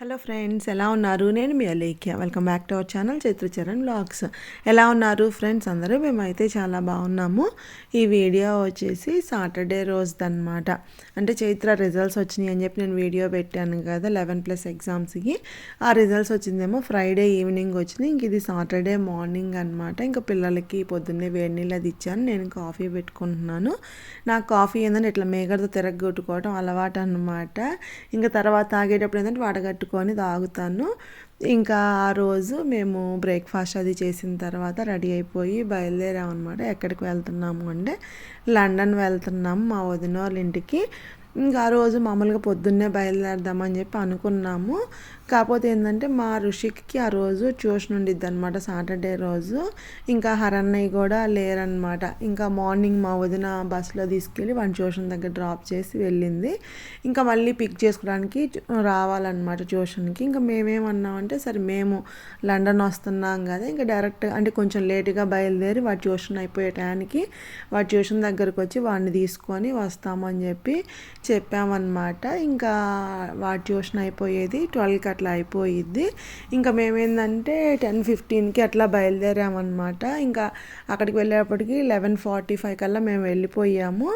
Hello friends ఎలా ఉన్నారు? నేను మీ Alekhya. Welcome back to our channel Chaitracharan blogs ఎలా ఉన్నారు ఫ్రెండ్స్? అందరూ మేమైతే చాలా బాగున్నాము. ఈ వీడియో వచ్చేసి సాటర్డే రోజుదన్నమాట. అంటే చైత్ర రిజల్ట్స్ వచ్చినాయి అని చెప్పి నేను వీడియో పెట్టాను కదా లెవెన్ ప్లస్ ఎగ్జామ్స్కి ఆ రిజల్ట్స్ వచ్చిందేమో ఫ్రైడే ఈవినింగ్ వచ్చింది. ఇంక ఇది సాటర్డే మార్నింగ్ అనమాట ఇంకా పిల్లలకి పొద్దున్నే వేడి నీళ్ళు అది ఇచ్చాను. నేను కాఫీ పెట్టుకుంటున్నాను. నాకు కాఫీ ఏంటంటే ఇట్లా మేగడతో తిరగొట్టుకోవడం అలవాటు అనమాట ఇంకా తర్వాత తాగేటప్పుడు ఏంటంటే పెట్టుకొని తాగుతాను. ఇంకా ఆ రోజు మేము బ్రేక్ఫాస్ట్ అది చేసిన తర్వాత రెడీ అయిపోయి బయలుదేరాం అనమాట ఎక్కడికి వెళ్తున్నాము అంటే లండన్ వెళ్తున్నాము మా వదిన వాళ్ళ ఇంటికి. ఇంకా ఆ రోజు మామూలుగా పొద్దున్నే బయలుదేరదామని చెప్పి అనుకున్నాము. కాకపోతే ఏంటంటే మా ఋషికి ఆ రోజు ట్యూషన్ ఉండిద్ది అనమాట సాటర్డే రోజు. ఇంకా హరన్నయ్య కూడా లేరనమాట ఇంకా మార్నింగ్ మా వదిన బస్సులో తీసుకెళ్ళి వన్ ట్యూషన్ దగ్గర డ్రాప్ చేసి వెళ్ళింది. ఇంకా మళ్ళీ పిక్ చేసుకోవడానికి రావాలన్నమాట ట్యూషన్కి. ఇంకా మేమేమన్నామంటే సరే మేము లండన్ వస్తున్నాం కదా ఇంకా డైరెక్ట్ అంటే కొంచెం లేటుగా బయలుదేరి వాడి ట్యూషన్ అయిపోయే టయానికి వాడి ట్యూషన్ దగ్గరకు వచ్చి వాడిని తీసుకొని వస్తామని చెప్పి చెప్పామన్నమాట. ఇంకా వాడి ట్యూషన్ అయిపోయేది ట్వెల్వ్కి అట్లా అయిపోయిద్ది. ఇంకా మేమేందంటే టెన్ ఫిఫ్టీన్కి అట్లా బయలుదేరామన్నమాట. ఇంకా అక్కడికి వెళ్ళేటప్పటికి లెవెన్ ఫార్టీ ఫైవ్ కల్లా మేము వెళ్ళిపోయాము.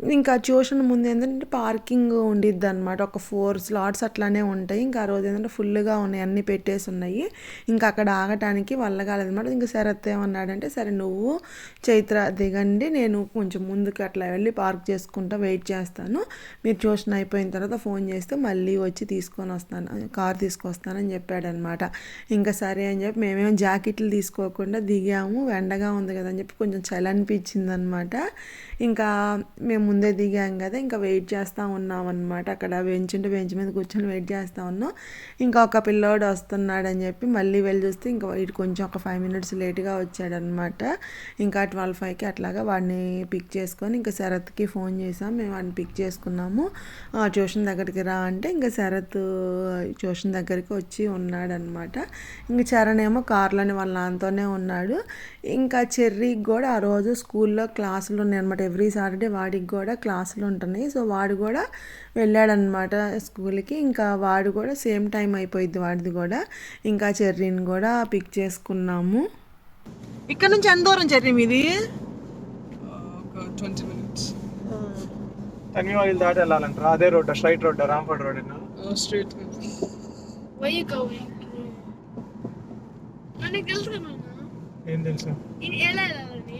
ఇంకా ట్యూషన్ ముందు ఏంటంటే పార్కింగ్ ఉండిద్ది అనమాట ఒక ఫోర్ స్లాట్స్ అట్లానే ఉంటాయి. ఇంకా ఆ రోజు ఏంటంటే ఫుల్గా ఉన్నాయి. అన్నీ పెట్టేసి ఉన్నాయి. ఇంకా అక్కడ ఆగటానికి వల్ల కాలేదన్నమాట ఇంకా శరత్ ఏమన్నాడంటే సరే నువ్వు చైత్ర దిగండి. నేను కొంచెం ముందుకు అట్లా వెళ్ళి పార్క్ చేసుకుంటా వెయిట్ చేస్తాను. మీరు ట్యూషన్ అయిపోయిన తర్వాత ఫోన్ చేస్తే మళ్ళీ వచ్చి తీసుకొని వస్తాను. కార్ తీసుకొస్తానని చెప్పాడనమాట ఇంకా సరే అని చెప్పి మేమేమో జాకెట్లు తీసుకోకుండా దిగాము. ఎండగా ఉంది కదా అని చెప్పి కొంచెం చలి అనిపించింది అనమాట ఇంకా మేము ముందే దిగాం కదా ఇంకా వెయిట్ చేస్తూ ఉన్నాం అనమాట అక్కడ బెంచ్ ఉంటే బెంచ్ మీద కూర్చొని వెయిట్ చేస్తూ ఉన్నాం. ఇంకా ఒక పిల్లోడు వస్తున్నాడని చెప్పి మళ్ళీ వెళ్ళి చూస్తే ఇంకా ఇటు కొంచెం ఒక ఫైవ్ మినిట్స్ లేట్గా వచ్చాడనమాట ఇంకా ట్వెల్వ్ ఫైవ్కి అట్లాగా వాడిని పిక్ చేసుకొని ఇంకా శరత్కి ఫోన్ చేసాం. మేము వాడిని పిక్ చేసుకున్నాము. ట్యూషన్ దగ్గరికి రా అంటే ఇంకా శరత్ ట్యూషన్ దగ్గరికి వచ్చి ఉన్నాడనమాట ఇంకా చరణ్ ఏమో కార్లోని వాళ్ళ నాన్నతోనే ఉన్నాడు. ఇంకా చెర్రీకి కూడా ఆ రోజు స్కూల్లో క్లాసులు ఉన్నాయి అనమాట ఎవ్రీ సాటర్డే వాడికి కూడా క్లాసులు ఉంటున్నాయి. సో వాడు కూడా వెళ్ళాడనమాట స్కూల్కి. ఇంకా వాడు కూడా సేమ్ టైం అయిపోయింది వాడిది కూడా. ఇంకా చెర్రీని కూడా పిక్ చేసుకున్నాము. ఇక్కడ నుంచి ఎంత దూరం చెర్రీ మీది? Twenty minutes. తన్యవాయిల్ దాటి వెళ్ళాలంటారా? అదే road straight road రాంపడ్ road straight Where you going? మనకి తెలుసు కదా ఏం తెలుసు? ఇది ఎలా వెళ్ళాలని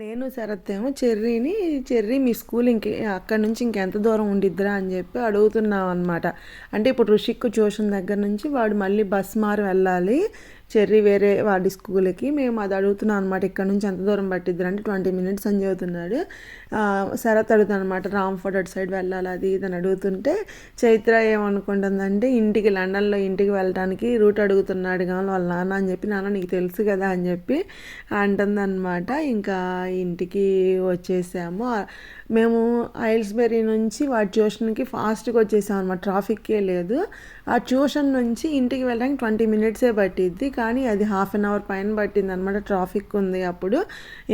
నేను శరత్ ఏమో చెర్రీని చెర్రీ మీ స్కూల్ ఇంక అక్కడి నుంచి ఇంకెంత దూరం ఉండిద్దిరా అని చెప్పి అడుగుతున్నాం అనమాట అంటే ఇప్పుడు ఋషిక్ ట్యూషన్ దగ్గర నుంచి వాడు మళ్ళీ బస్ మారి వెళ్ళాలి. చెర్రీ వేరే వాడి స్కూల్కి మేము అది అడుగుతున్నాం అనమాట ఇక్కడ నుంచి ఎంత దూరం పట్టిద్దరు అంటే ట్వంటీ మినిట్స్ అని చెబుతున్నాడు. శరత్ అడుగుతాను అనమాట రామ్ఫోర్డ్ అటు సైడ్ వెళ్ళాలి అది ఇది అని అడుగుతుంటే చైత్ర ఏమనుకుంటుందంటే ఇంటికి లండన్లో ఇంటికి వెళ్ళడానికి రూట్ అడుగుతున్నాడు కానీ వాళ్ళ నాన్న అని చెప్పి నాన్న నీకు తెలుసు కదా అని చెప్పి అంటుందన్నమాట. ఇంకా ఇంటికి వచ్చేసాము. మేము ఐల్స్బెరీ నుంచి వాడి ట్యూషన్కి ఫాస్ట్గా వచ్చేసాం అనమాట ట్రాఫిక్కే లేదు. ఆ ట్యూషన్ నుంచి ఇంటికి వెళ్ళడానికి ట్వంటీ మినిట్సే పట్టిద్ది. కానీ అది హాఫ్ అన్ అవర్ పైన పట్టింది అనమాట ట్రాఫిక్ ఉంది అప్పుడు.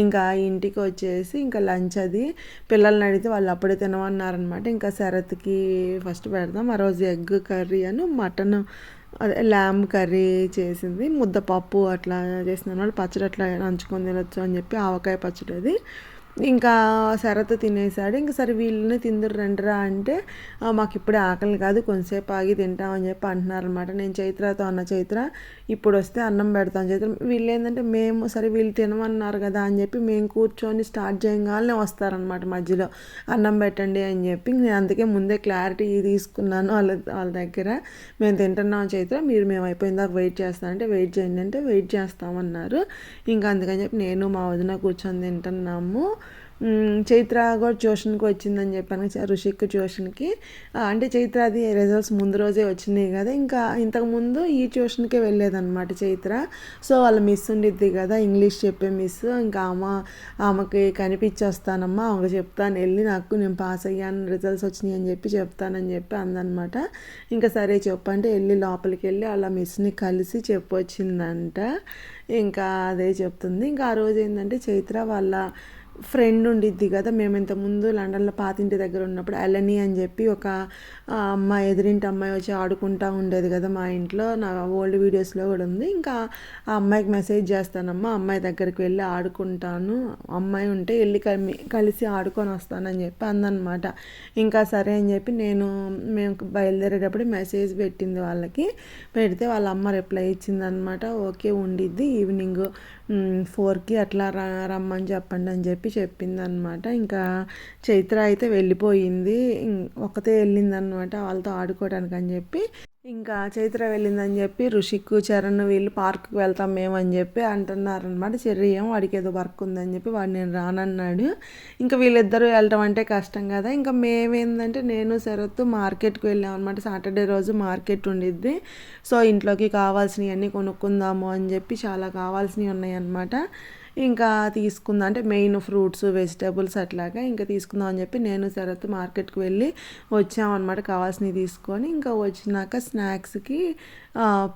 ఇంకా ఇంటికి వచ్చేసి ఇంకా లంచ్ అది. పిల్లల్ని అడిగితే వాళ్ళు అప్పుడే తినమన్నారనమాట ఇంకా శరత్కి ఫస్ట్ పెడదాం. ఆ రోజు ఎగ్ కర్రీ అని మటన్ అదే ల్యామ్ కర్రీ చేసింది. ముద్దపప్పు అట్లా చేసింది అనమాట పచ్చడి అట్లా నంచుకొని తినొచ్చు అని చెప్పి ఆవకాయ పచ్చడి అది. ఇంకా శరత్ తినేసాడు. ఇంకా సరే వీళ్ళని తిందురు రండిరా అంటే మాకు ఇప్పుడే ఆకలి కాదు కొంతసేపు ఆగి తింటామని చెప్పి అంటున్నారు అనమాట నేను చైత్రతో అన్న చైత్ర ఇప్పుడు వస్తే అన్నం పెడతాను చైత్ర. వీళ్ళు ఏంటంటే మేము సరే వీళ్ళు తినమన్నారు కదా అని చెప్పి మేము కూర్చొని స్టార్ట్ చేయగానే వస్తారనమాట మధ్యలో. అన్నం పెట్టండి అని చెప్పి నేను అందుకే ముందే క్లారిటీ తీసుకున్నాను వాళ్ళ వాళ్ళ దగ్గర. మేము తింటున్నాం చైత్ర మీరు మేము అయిపోయిన దాకా వెయిట్ చేస్తానంటే వెయిట్ చేయండి అంటే వెయిట్ చేస్తామన్నారు. ఇంకా అందుకని చెప్పి నేను మా వదిన కూర్చొని తింటున్నాము. చైత్ర కూడా ట్యూషన్కి వచ్చిందని చెప్పాను ఋషిక్ ట్యూషన్కి. అంటే చైత్ర అది రిజల్ట్స్ ముందు రోజే వచ్చినాయి కదా ఇంకా ఇంతకుముందు ఈ ట్యూషన్కే వెళ్ళేదన్నమాట చైత్ర. సో వాళ్ళ మిస్ ఉండిద్ది కదా ఇంగ్లీష్ చెప్పే మిస్ ఇంకా ఆమె ఆమెకి కనిపించొస్తానమ్మా ఆమెకు చెప్తాను వెళ్ళి నాకు నేను పాస్ అయ్యాను రిజల్ట్స్ వచ్చినాయి అని చెప్పి చెప్తానని చెప్పి అందనమాట. ఇంకా సరే చెప్పంటే వెళ్ళి లోపలికి వెళ్ళి వాళ్ళ మిస్ని కలిసి చెప్పొచ్చిందంట. ఇంకా అదే చెప్తుంది. ఇంకా ఆ రోజు ఏంటంటే చైత్ర వాళ్ళ ఫ్రెండ్ ఉండిద్ది కదా. మేము ఇంత ముందు లండన్లో పాతింటి దగ్గర ఉన్నప్పుడు అలని అని చెప్పి ఒక అమ్మాయి ఎదిరింటి అమ్మాయి వచ్చి ఆడుకుంటా ఉండేది కదా మా ఇంట్లో. నా ఓల్డ్ వీడియోస్లో కూడా ఉంది. ఇంకా ఆ అమ్మాయికి మెసేజ్ చేస్తానమ్మా అమ్మాయి దగ్గరికి వెళ్ళి ఆడుకుంటాను. అమ్మాయి ఉంటే వెళ్ళి కలిసి ఆడుకొని వస్తానని చెప్పి అందనమాట. ఇంకా సరే అని చెప్పి నేను మేము బయలుదేరేటప్పుడు మెసేజ్ పెట్టింది వాళ్ళకి. పెడితే వాళ్ళ అమ్మ రిప్లై ఇచ్చిందనమాట. ఓకే ఉండిద్ది ఈవినింగ్ ఫోర్కి అట్లా రా రమ్మని చెప్పండి అని చెప్పి చెప్పిందనమాట ఇంకా చైత్ర అయితే వెళ్ళిపోయింది. ఒకతే వెళ్ళిందనమాట వాళ్ళతో ఆడుకోవడానికి అని చెప్పి ఇంకా చైత్ర వెళ్ళిందని చెప్పి ఋషిక్ చరణ్ వీళ్ళు పార్క్కి వెళ్తాం మేము అని చెప్పి అంటున్నారనమాట చెర్రి ఏం వాడికి ఏదో వర్క్ ఉందని చెప్పి వాడు నేను రానన్నాడు. ఇంకా వీళ్ళిద్దరూ వెళ్ళటం అంటే కష్టం కదా. ఇంకా మేమేందంటే నేను శరత్ మార్కెట్కి వెళ్ళాం అనమాట సాటర్డే రోజు మార్కెట్ ఉండిద్ది. సో ఇంట్లోకి కావాల్సినవన్నీ కొనుక్కుందాము అని చెప్పి చాలా కావాల్సినవి ఉన్నాయన్నమాట. ఇంకా తీసుకుందాం. అంటే మెయిన్ ఫ్రూట్స్ వెజిటేబుల్స్ అట్లాగా ఇంకా తీసుకుందాం అని చెప్పి నేను శరత్ మార్కెట్కి వెళ్ళి వచ్చామన్నమాట కావాల్సినవి తీసుకొని ఇంకా వచ్చినాక స్నాక్స్కి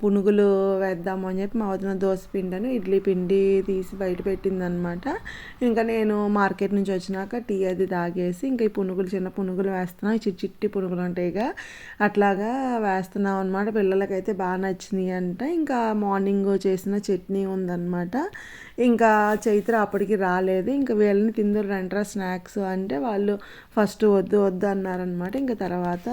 పునుగులు వేద్దాము అని చెప్పి మా వదిన దోశ పిండను ఇడ్లీ పిండి తీసి బయట పెట్టిందనమాట ఇంకా నేను మార్కెట్ నుంచి వచ్చినాక టీ అది తాగేసి ఇంకా ఈ పునుగులు చిన్న పునుగులు వేస్తున్నాం. చిట్టి చిట్టి పునుగులు ఉంటాయిగా అట్లాగా వేస్తున్నాం అనమాట పిల్లలకైతే బాగా నచ్చినాయి అంట. ఇంకా మార్నింగ్ చేసిన చట్నీ ఉందన్నమాట. ఇంకా చైత్ర అప్పటికి రాలేదు. ఇంకా వీళ్ళని తిందరు రంట్రా స్నాక్స్ అంటే వాళ్ళు ఫస్ట్ వద్దు వద్దు అన్నారనమాట ఇంకా తర్వాత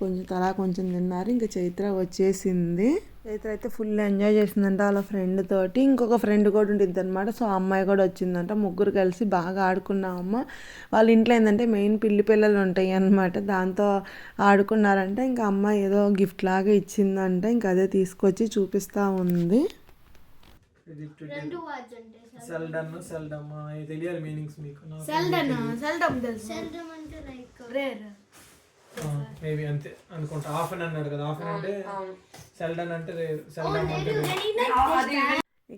కొంచెం తలా కొంచెం తిన్నారు. ఇంకా చైత్ర వచ్చేసింది. చైత్ర అయితే ఫుల్ ఎంజాయ్ చేసిందంట వాళ్ళ ఫ్రెండ్ తోటి. ఇంకొక ఫ్రెండ్ కూడా ఉంటుంది అనమాట సో ఆ అమ్మాయి కూడా వచ్చిందంట. ముగ్గురు కలిసి బాగా ఆడుకున్నామమ్మ. వాళ్ళ ఇంట్లో ఏంటంటే మెయిన్ పిల్లి పిల్లలు ఉంటాయి అన్నమాట. దాంతో ఆడుకున్నారంటే. ఇంకా అమ్మాయి ఏదో గిఫ్ట్ లాగా ఇచ్చిందంట. ఇంకా అదే తీసుకొచ్చి చూపిస్తూ ఉంది. రెండు వర్డ్స్ అంటే సెల్డన్ సెల్డమ్ ఇది తెలియాలి మీనింగ్స్ మీకు. సెల్డన్ సెల్డమ్ తెలుసు. సెల్డమ్ అంటే లైక్ రేర్. మేబీ అంతే అనుకుంటా. హాఫ్ అన్ అన్నాడు కదా హాఫ్ అన్ అంటే సెల్డన్ అంటే సెల్డమ్ అంటే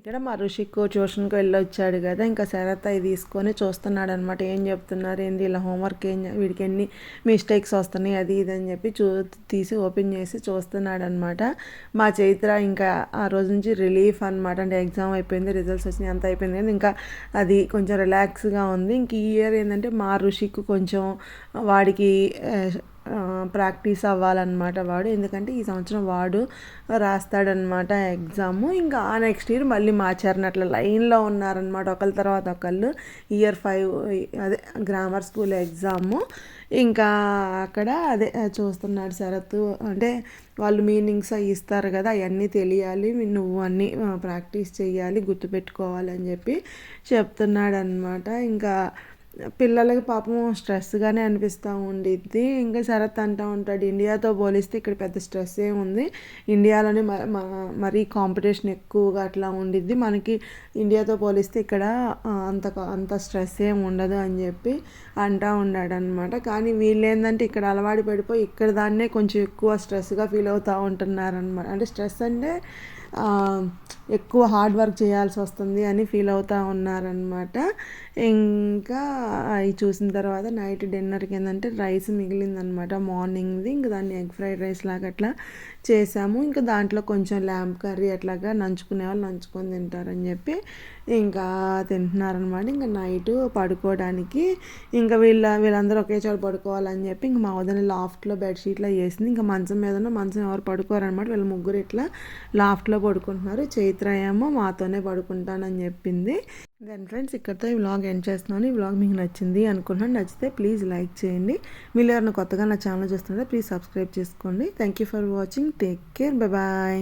ఇక్కడ మా ఋషికు ట్యూషన్కి వెళ్ళి వచ్చాడు కదా ఇంకా శరత్ అవి తీసుకొని చూస్తున్నాడు అనమాట ఏం చెప్తున్నారు? ఏంది ఇలా హోంవర్క్ ఏం వీడికి ఎన్ని మిస్టేక్స్ వస్తున్నాయి? అది ఇది అని చెప్పి చూ తీసి ఓపెన్ చేసి చూస్తున్నాడు అనమాట మా చైత్ర ఇంకా ఆ రోజు నుంచి రిలీఫ్ అనమాట. అంటే ఎగ్జామ్ అయిపోయింది రిజల్ట్స్ వచ్చినాయి అంత అయిపోయింది కానీ ఇంకా అది కొంచెం రిలాక్స్గా ఉంది. ఇంక ఈ ఇయర్ ఏంటంటే మా ఋషికు కొంచెం వాడికి ప్రాక్టీస్ అవ్వాలన్నమాట వాడు. ఎందుకంటే ఈ సంవత్సరం వాడు రాస్తాడనమాట ఎగ్జామ్. ఇంకా ఆ నెక్స్ట్ ఇయర్ మళ్ళీ మార్చారని అట్లా లైన్లో ఉన్నారనమాట ఒకళ్ళ తర్వాత ఒకళ్ళు. ఇయర్ ఫైవ్ అదే గ్రామర్ స్కూల్ ఎగ్జాము. ఇంకా అక్కడ అదే చూస్తున్నాడు శరత్. అంటే వాళ్ళు మీనింగ్స్ అవి ఇస్తారు కదా అవన్నీ తెలియాలి. నువ్వు అన్నీ ప్రాక్టీస్ చేయాలి గుర్తుపెట్టుకోవాలని చెప్పి చెప్తున్నాడు అనమాట ఇంకా పిల్లలకి పాపం స్ట్రెస్గానే అనిపిస్తూ ఉండిద్ది. ఇంకా శరత్ అంటూ ఉంటాడు ఇండియాతో పోలిస్తే ఇక్కడ పెద్ద స్ట్రెస్ ఉంది. ఇండియాలోనే మ- మ- మరీ కాంపిటీషన్ ఎక్కువగా అట్లా ఉండిద్ది. మనకి ఇండియాతో పోలిస్తే ఇక్కడ అంత అంత స్ట్రెస్ ఏం ఉండదు అని చెప్పి అంటూ ఉన్నాడు అనమాట కానీ వీళ్ళు ఏంటంటే ఇక్కడ అలవాటు పడిపోయి ఇక్కడ దాన్నే కొంచెం ఎక్కువ స్ట్రెస్గా ఫీల్ అవుతూ ఉంటున్నారు అనమాట అంటే స్ట్రెస్ అంటే ఎక్కువ హార్డ్ వర్క్ చేయాల్సి వస్తుంది అని ఫీల్ అవుతూ ఉన్నారనమాట ఇంకా అవి చూసిన తర్వాత నైట్ డిన్నర్కి ఏంటంటే రైస్ మిగిలిందనమాట మార్నింగ్ది ఇంకా దాన్ని ఎగ్ ఫ్రైడ్ రైస్ లాగా అట్లా చేసాము. ఇంకా దాంట్లో కొంచెం ల్యాంప్ కర్రీ అట్లాగా నంచుకునే వాళ్ళు నంచుకొని తింటారని చెప్పి ఇంకా తింటున్నారనమాట ఇంకా నైట్ పడుకోవడానికి ఇంకా వీళ్ళ వీళ్ళందరూ ఒకే చోట పడుకోవాలని చెప్పి ఇంకా మా వదిన లాఫ్ట్లో బెడ్షీట్లో వేసింది. ఇంకా మంచం మీద మంచం ఎవరు పడుకోరనమాట వీళ్ళ ముగ్గురు ఇట్లా లాఫ్ట్లో పడుకుంటున్నారు. చైత్ర ఏమో మాతోనే పడుకుంటానని చెప్పింది. దెన్ ఫ్రెండ్స్ ఇక్కడితో ఈ వ్లాగ్ ఎండ్ చేస్తున్నాను. ఈ వ్లాగ్ మీకు నచ్చింది అనుకుంటున్నాను. నచ్చితే ప్లీజ్ లైక్ చేయండి. మీరు ఎవరైనా కొత్తగా నా ఛానల్ చూస్తుంటే ప్లీజ్ సబ్స్క్రైబ్ చేసుకోండి. Thank you for watching take care bye